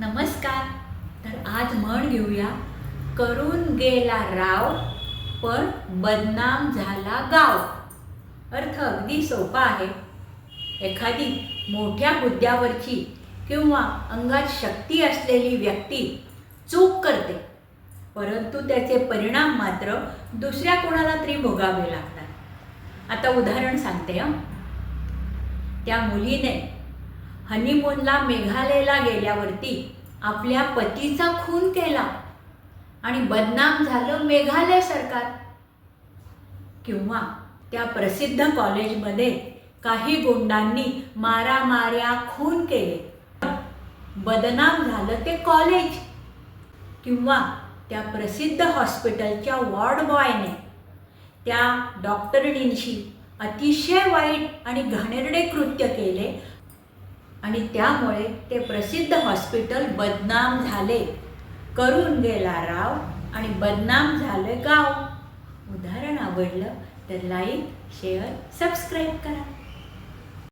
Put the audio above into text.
नमस्कार. तर आज म्हण घेऊया. करून गेला राव पण बदनाम झाला गाव. अर्थ अगदी सोपा आहे. एखादी मोठ्या हुद्द्यावरची किंवा अंगात शक्ती असलेली व्यक्ती चूक करते. परंतु त्याचे परिणाम मात्र दुसऱ्या कोणाला तरी भोगावे लागतात. आता उदाहरण सांगते हं. त्या मुलीने हनीमूनला मेघालयला गेल्यावरती आपल्या पतीचा खून केला. आणि बदनाम झालं मेघालय सरकार. किंवा त्या प्रसिद्ध कॉलेजमध्ये काही गुंडांनी मारामाऱ्या खून केले. बदनाम झालं ते कॉलेज. किंवा त्या प्रसिद्ध हॉस्पिटलच्या वॉर्ड बॉयने त्या डॉक्टरनींशी अतिशय वाईट आणि घाणेरडे कृत्य केले. आणि त्यामुळे ते प्रसिद्ध हॉस्पिटल बदनाम झाले. करून गेला राव आणि बदनाम झालं गाव. उदाहरण आवडलं तर लाईक शेअर सबस्क्राईब करा.